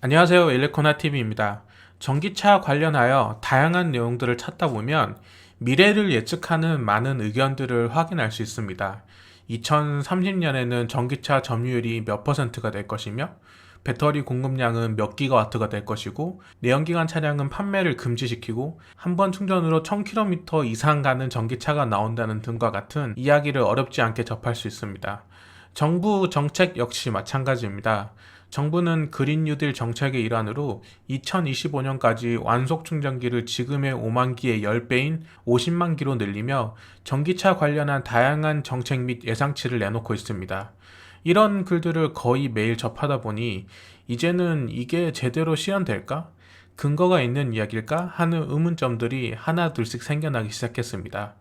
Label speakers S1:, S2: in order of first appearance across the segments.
S1: 안녕하세요. 일레코나 TV입니다. 전기차 관련하여 다양한 내용들을 찾다 보면 미래를 예측하는 많은 의견들을 확인할 수 있습니다. 2030년에는 전기차 점유율이 몇 퍼센트가 될 것이며 배터리 공급량은 몇 기가와트가 될 것이고 내연기관 차량은 판매를 금지시키고 한 번 충전으로 1000km 이상 가는 전기차가 나온다는 등과 같은 이야기를 어렵지 않게 접할 수 있습니다. 정부 정책 역시 마찬가지입니다. 정부는 그린 뉴딜 정책의 일환으로 2025년까지 완속 충전기를 지금의 5만 기의 10배인 50만 기로 늘리며 전기차 관련한 다양한 정책 및 예상치를 내놓고 있습니다. 이런 글들을 거의 매일 접하다 보니 이제는 이게 제대로 실현될까? 근거가 있는 이야기일까? 하는 의문점들이 하나 둘씩 생겨나기 시작했습니다.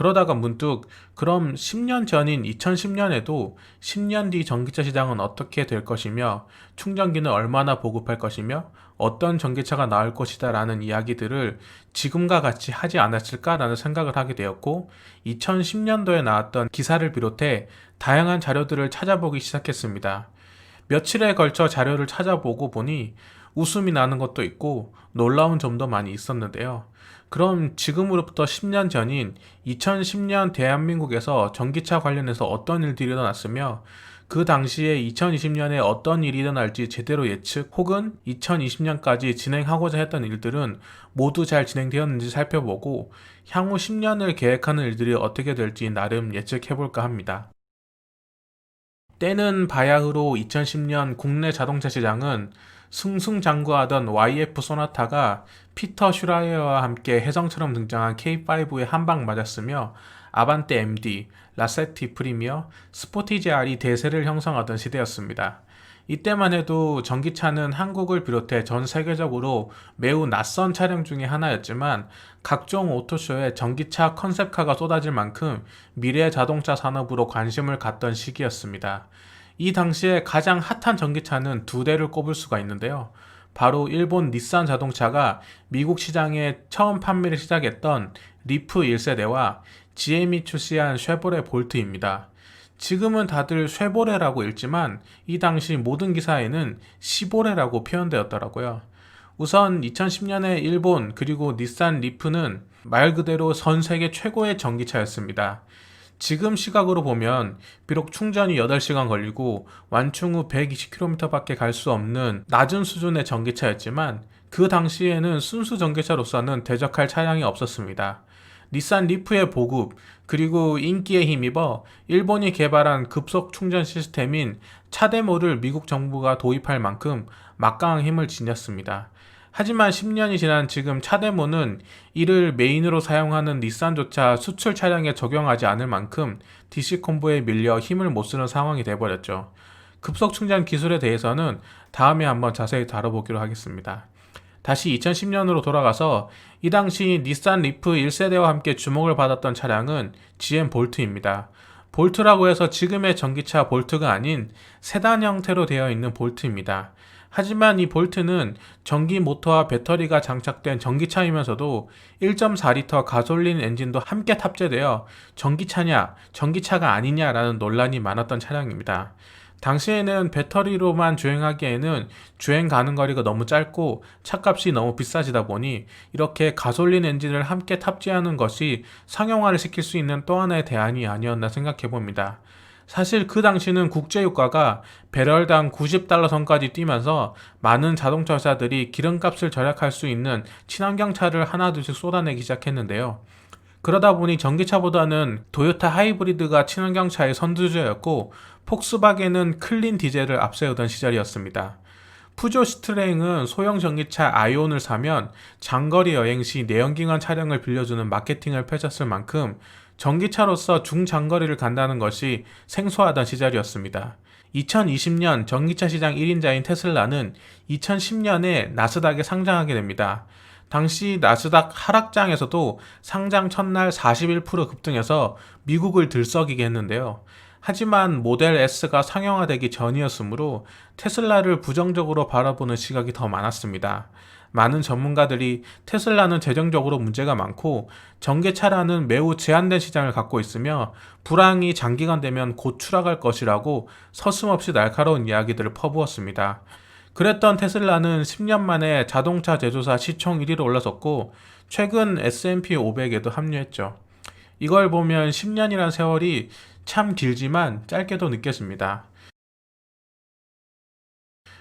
S1: 그러다가 문득 그럼 10년 전인 2010년에도 10년 뒤 전기차 시장은 어떻게 될 것이며 충전기는 얼마나 보급할 것이며 어떤 전기차가 나올 것이다 라는 이야기들을 지금과 같이 하지 않았을까라는 생각을 하게 되었고 2010년도에 나왔던 기사를 비롯해 다양한 자료들을 찾아보기 시작했습니다. 며칠에 걸쳐 자료를 찾아보고 보니 웃음이 나는 것도 있고 놀라운 점도 많이 있었는데요. 그럼 지금으로부터 10년 전인 2010년 대한민국에서 전기차 관련해서 어떤 일들이 일어났으며 그 당시에 2020년에 어떤 일이 일어날지 제대로 예측 혹은 2020년까지 진행하고자 했던 일들은 모두 잘 진행되었는지 살펴보고 향후 10년을 계획하는 일들이 어떻게 될지 나름 예측해볼까 합니다. 때는 바야흐로 2010년 국내 자동차 시장은 승승장구하던 YF 소나타가 피터 슈라이어와 함께 혜성처럼 등장한 K5에 한방 맞았으며 아반떼 MD, 라세티 프리미어, 스포티지 R이 대세를 형성하던 시대였습니다. 이때만 해도 전기차는 한국을 비롯해 전 세계적으로 매우 낯선 차량 중의 하나였지만 각종 오토쇼에 전기차 컨셉카가 쏟아질 만큼 미래 자동차 산업으로 관심을 갖던 시기였습니다. 이 당시에 가장 핫한 전기차는 두 대를 꼽을 수가 있는데요. 바로 일본 닛산 자동차가 미국 시장에 처음 판매를 시작했던 리프 1세대와 GM이 출시한 쉐보레 볼트입니다. 지금은 다들 쉐보레라고 읽지만 이 당시 모든 기사에는 시보레라고 표현되었더라고요. 우선 2010년에 일본 그리고 닛산 리프는 말 그대로 전 세계 최고의 전기차였습니다. 지금 시각으로 보면 비록 충전이 8시간 걸리고 완충 후 120km밖에 갈 수 없는 낮은 수준의 전기차였지만 그 당시에는 순수 전기차로서는 대적할 차량이 없었습니다. 닛산 리프의 보급 그리고 인기에 힘입어 일본이 개발한 급속 충전 시스템인 차데모를 미국 정부가 도입할 만큼 막강한 힘을 지녔습니다. 하지만 10년이 지난 지금 차데모는 이를 메인으로 사용하는 닛산조차 수출 차량에 적용하지 않을 만큼 DC 콤보에 밀려 힘을 못 쓰는 상황이 돼버렸죠. 급속 충전 기술에 대해서는 다음에 한번 자세히 다뤄보기로 하겠습니다. 다시 2010년으로 돌아가서 이 당시 닛산 리프 1세대와 함께 주목을 받았던 차량은 GM 볼트입니다. 볼트라고 해서 지금의 전기차 볼트가 아닌 세단 형태로 되어 있는 볼트입니다. 하지만 이 볼트는 전기 모터와 배터리가 장착된 전기차이면서도 1.4리터 가솔린 엔진도 함께 탑재되어 전기차냐, 전기차가 아니냐라는 논란이 많았던 차량입니다. 당시에는 배터리로만 주행하기에는 주행 가는 거리가 너무 짧고 차값이 너무 비싸지다 보니 이렇게 가솔린 엔진을 함께 탑재하는 것이 상용화를 시킬 수 있는 또 하나의 대안이 아니었나 생각해 봅니다. 사실 그 당시는 국제유가가 배럴당 90달러 선까지 뛰면서 많은 자동차 회사들이 기름값을 절약할 수 있는 친환경 차를 하나둘씩 쏟아내기 시작했는데요. 그러다 보니 전기차보다는 도요타 하이브리드가 친환경차의 선두주였고 폭스바겐은 클린 디젤을 앞세우던 시절이었습니다. 푸조 시트레잉은 소형 전기차 아이온을 사면 장거리 여행 시 내연기관 차량을 빌려주는 마케팅을 펼쳤을 만큼 전기차로서 중장거리를 간다는 것이 생소하던 시절이었습니다. 2020년 전기차 시장 1인자인 테슬라는 2010년에 나스닥에 상장하게 됩니다. 당시 나스닥 하락장에서도 상장 첫날 41% 급등해서 미국을 들썩이게 했는데요. 하지만 모델 S가 상용화되기 전이었으므로 테슬라를 부정적으로 바라보는 시각이 더 많았습니다. 많은 전문가들이 테슬라는 재정적으로 문제가 많고 전기차라는 매우 제한된 시장을 갖고 있으며 불황이 장기간 되면 곧 추락할 것이라고 서슴없이 날카로운 이야기들을 퍼부었습니다. 그랬던 테슬라는 10년 만에 자동차 제조사 시총 1위로 올라섰고 최근 S&P 500에도 합류했죠. 이걸 보면 10년이란 세월이 참 길지만 짧게도 느껴집니다.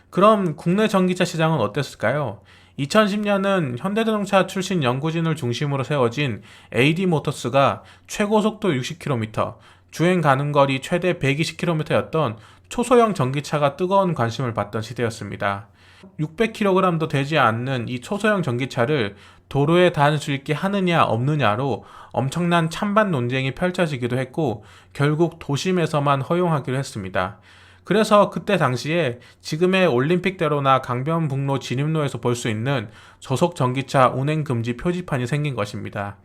S1: 그럼 국내 전기차 시장은 어땠을까요? 2010년은 현대자동차 출신 연구진을 중심으로 세워진 AD 모터스가 최고 속도 60km, 주행 가능 거리 최대 120km였던 초소형 전기차가 뜨거운 관심을 받던 시대였습니다. 600kg도 되지 않는 이 초소형 전기차를 도로에 다닐 수 있게 하느냐 없느냐로 엄청난 찬반 논쟁이 펼쳐지기도 했고 결국 도심에서만 허용하기로 했습니다. 그래서 그때 당시에 지금의 올림픽대로나 강변북로 진입로에서 볼 수 있는 저속 전기차 운행 금지 표지판이 생긴 것입니다.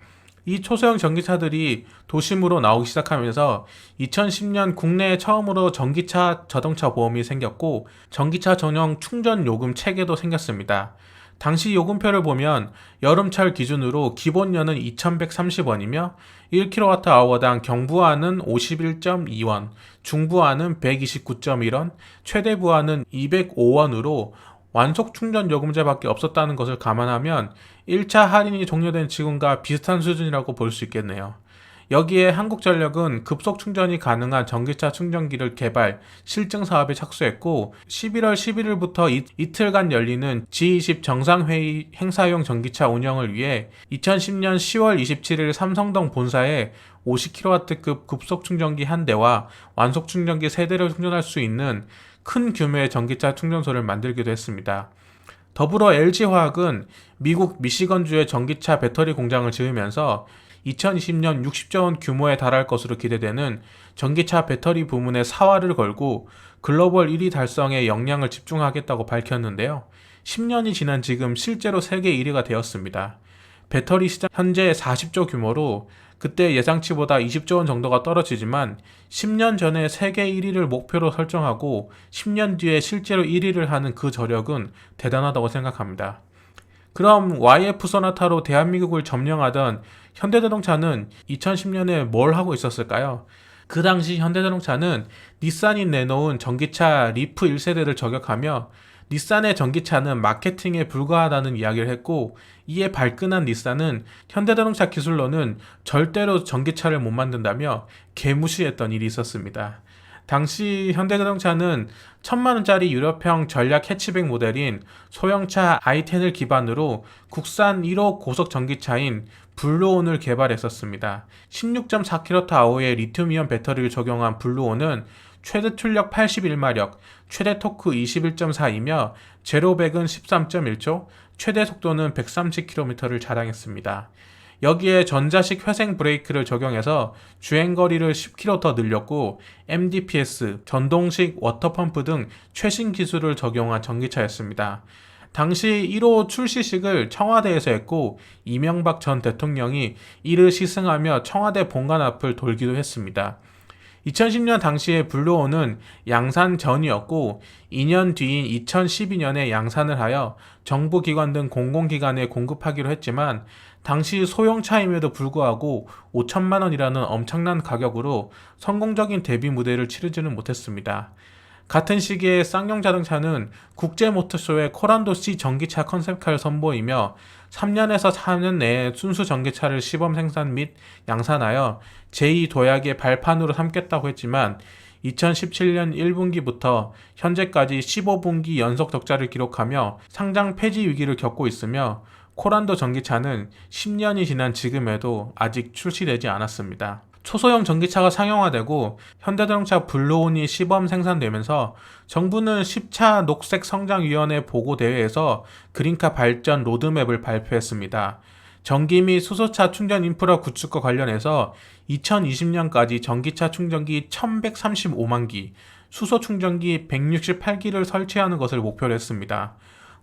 S1: 이 초소형 전기차들이 도심으로 나오기 시작하면서 2010년 국내에 처음으로 전기차 자동차 보험이 생겼고 전기차 전용 충전 요금 체계도 생겼습니다. 당시 요금표를 보면 여름철 기준으로 기본료는 2,130원이며 1kWh당 경부하는 51.2원, 중부하는 129.1원, 최대부하는 205원으로 완속 충전 요금제밖에 없었다는 것을 감안하면 1차 할인이 종료된 지금과 비슷한 수준이라고 볼 수 있겠네요. 여기에 한국전력은 급속 충전이 가능한 전기차 충전기를 개발, 실증 사업에 착수했고 11월 11일부터 이, 이틀간 열리는 G20 정상회의 행사용 전기차 운영을 위해 2010년 10월 27일 삼성동 본사에 50kW급 급속 충전기 한 대와 완속 충전기 세 대를 충전할 수 있는 큰 규모의 전기차 충전소를 만들기도 했습니다. 더불어 LG화학은 미국 미시건주의 전기차 배터리 공장을 지으면서 2020년 60조 원 규모에 달할 것으로 기대되는 전기차 배터리 부문에 사활을 걸고 글로벌 1위 달성에 역량을 집중하겠다고 밝혔는데요. 10년이 지난 지금 실제로 세계 1위가 되었습니다. 배터리 시장 현재 40조 규모로 그때 예상치보다 20조 원 정도가 떨어지지만 10년 전에 세계 1위를 목표로 설정하고 10년 뒤에 실제로 1위를 하는 그 저력은 대단하다고 생각합니다. 그럼 YF 소나타로 대한민국을 점령하던 현대자동차는 2010년에 뭘 하고 있었을까요? 그 당시 현대자동차는 닛산이 내놓은 전기차 리프 1세대를 저격하며 닛산의 전기차는 마케팅에 불과하다는 이야기를 했고 이에 발끈한 닛산은 현대자동차 기술로는 절대로 전기차를 못 만든다며 개무시했던 일이 있었습니다. 당시 현대자동차는 천만 원짜리 유럽형 전략 해치백 모델인 소형차 i10을 기반으로 국산 1호 고속 전기차인 블루온을 개발했었습니다. 16.4kWh의 리튬이온 배터리를 적용한 블루온은 최대 출력 81마력, 최대 토크 21.4이며 제로백은 13.1초, 최대 속도는 130km를 자랑했습니다. 여기에 전자식 회생 브레이크를 적용해서 주행거리를 10km 더 늘렸고 MDPS, 전동식 워터펌프 등 최신 기술을 적용한 전기차였습니다. 당시 1호 출시식을 청와대에서 했고 이명박 전 대통령이 이를 시승하며 청와대 본관 앞을 돌기도 했습니다. 2010년 당시에 블루온은 양산 전이었고 2년 뒤인 2012년에 양산을 하여 정부기관 등 공공기관에 공급하기로 했지만 당시 소형차임에도 불구하고 5천만 원이라는 엄청난 가격으로 성공적인 데뷔 무대를 치르지는 못했습니다. 같은 시기에 쌍용 자동차는 국제 모터쇼의 코란도 C 전기차 컨셉카를 선보이며 3년에서 4년 내에 순수 전기차를 시범 생산 및 양산하여 제2 도약의 발판으로 삼겠다고 했지만 2017년 1분기부터 현재까지 15분기 연속 적자를 기록하며 상장 폐지 위기를 겪고 있으며 코란도 전기차는 10년이 지난 지금에도 아직 출시되지 않았습니다. 초소형 전기차가 상용화되고 현대자동차 블루온이 시범 생산되면서 정부는 10차 녹색 성장위원회 보고 대회에서 그린카 발전 로드맵을 발표했습니다. 전기 및 수소차 충전 인프라 구축과 관련해서 2020년까지 전기차 충전기 1135만 기, 수소 충전기 168기를 설치하는 것을 목표로 했습니다.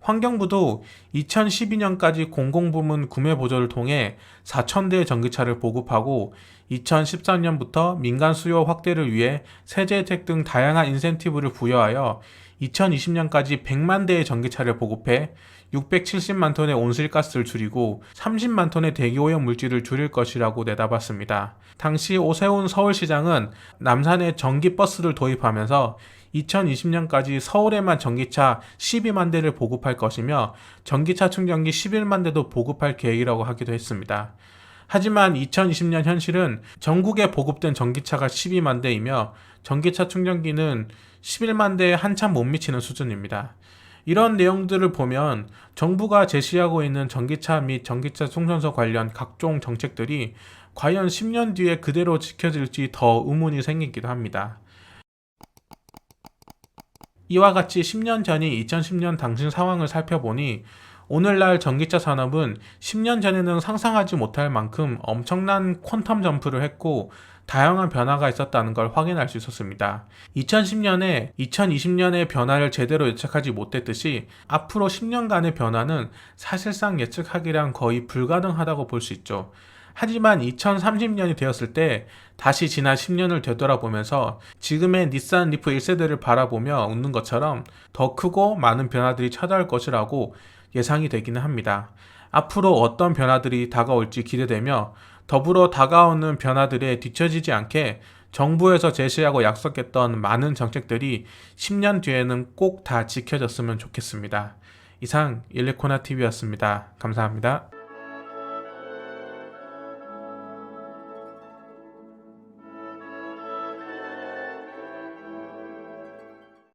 S1: 환경부도 2012년까지 공공부문 구매 보조를 통해 4,000대의 전기차를 보급하고 2013년부터 민간 수요 확대를 위해 세제 혜택 등 다양한 인센티브를 부여하여 2020년까지 100만 대의 전기차를 보급해 670만 톤의 온실가스를 줄이고 30만 톤의 대기오염 물질을 줄일 것이라고 내다봤습니다. 당시 오세훈 서울시장은 남산에 전기버스를 도입하면서 2020년까지 서울에만 전기차 12만 대를 보급할 것이며 전기차 충전기 11만 대도 보급할 계획이라고 하기도 했습니다. 하지만 2020년 현실은 전국에 보급된 전기차가 12만 대이며 전기차 충전기는 11만 대에 한참 못 미치는 수준입니다. 이런 내용들을 보면 정부가 제시하고 있는 전기차 및 전기차 충전소 관련 각종 정책들이 과연 10년 뒤에 그대로 지켜질지 더 의문이 생기기도 합니다. 이와 같이 10년 전인 2010년 당시 상황을 살펴보니 오늘날 전기차 산업은 10년 전에는 상상하지 못할 만큼 엄청난 퀀텀 점프를 했고 다양한 변화가 있었다는 걸 확인할 수 있었습니다. 2010년에 2020년의 변화를 제대로 예측하지 못했듯이 앞으로 10년간의 변화는 사실상 예측하기란 거의 불가능하다고 볼 수 있죠. 하지만 2030년이 되었을 때 다시 지난 10년을 되돌아보면서 지금의 닛산 리프 1세대를 바라보며 웃는 것처럼 더 크고 많은 변화들이 찾아올 것이라고 예상이 되기는 합니다. 앞으로 어떤 변화들이 다가올지 기대되며 더불어 다가오는 변화들에 뒤처지지 않게 정부에서 제시하고 약속했던 많은 정책들이 10년 뒤에는 꼭 다 지켜졌으면 좋겠습니다. 이상 일리코나 TV였습니다. 감사합니다.